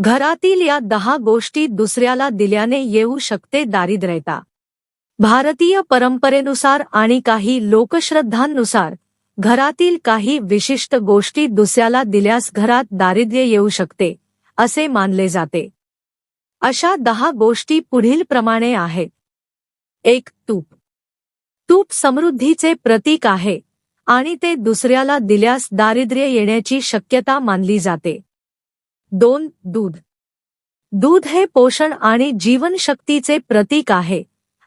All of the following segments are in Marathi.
घरातील या दहा गोष्टी दुसऱ्याला दिल्याने येऊ शकते दारिद्र्यता. भारतीय परंपरेनुसार आणि काही लोकश्रद्धांनुसार घरातील काही विशिष्ट गोष्टी दुसऱ्याला दिल्यास घरात दारिद्र्य येऊ शकते असे मानले जाते. अशा दहा गोष्टी पुढील प्रमाणे आहेत. एक तूप. तूप समृद्धीचे प्रतीक आहे आणि ते दुसऱ्याला दिल्यास दारिद्र्य येण्याची शक्यता मानली जाते. दोन दूध. दूध हे पोषण आणि जीवनशक्तीचे प्रतीक आहे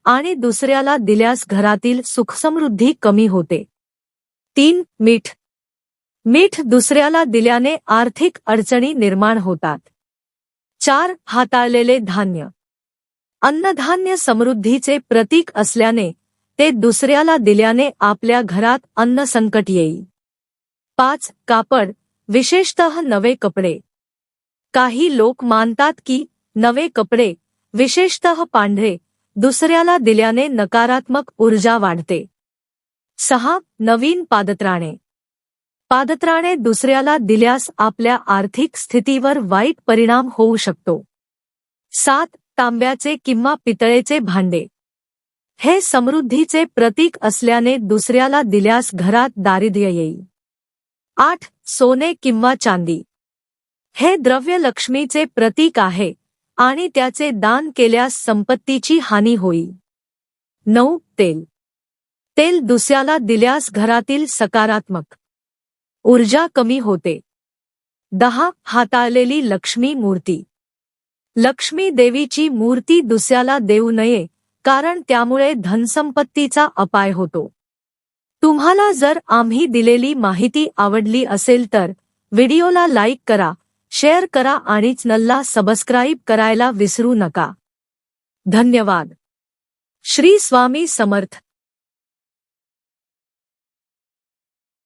आणि दुसऱ्याला दिल्यास घरातील सुखसमृद्धी कमी होते. तीन मीठ. मीठ दुसऱ्याला दिल्याने आर्थिक अडचणी निर्माण होतात. चार हाताळलेले धान्य. अन्नधान्य समृद्धीचे प्रतीक असल्याने ते दुसऱ्याला दिल्याने आपल्या घरात अन्न संकट येईल. पाच कापड विशेषतः नवे कपडे. काही लोक मानतात की नवे कपडे विशेषतः पांढरे दुसऱ्याला दिल्याने नकारात्मक ऊर्जा वाढते. सहा नवीन पादत्राणे. पादत्राणे दुसऱ्याला दिल्यास आपल्या आर्थिक स्थितीवर वाईट परिणाम होऊ शकतो. सात तांब्याचे किंवा पितळेचे भांडे. हे समृद्धीचे प्रतीक असल्याने दुसऱ्याला दिल्यास घरात दारिद्र्य येईल. आठ सोने किंवा चांदी. हे द्रव्य लक्ष्मीचे प्रतीक आहे आणि त्याचे दान केल्यास संपत्तीची हानी होईल. नऊ तेल. तेल दुसऱ्याला दिल्यास घरातील सकारात्मक ऊर्जा कमी होते. दहा हाताळलेली लक्ष्मी मूर्ती. लक्ष्मी देवीची मूर्ती दुसऱ्याला देऊ नये कारण त्यामुळे धनसंपत्तीचा अपाय होतो. तुम्हाला जर आम्ही दिलेली माहिती आवडली असेल तर व्हिडिओला लाईक करा शेअर करा आणि चॅनलला सबस्क्राईब करायला विसरू नका. धन्यवाद. श्री स्वामी समर्थ.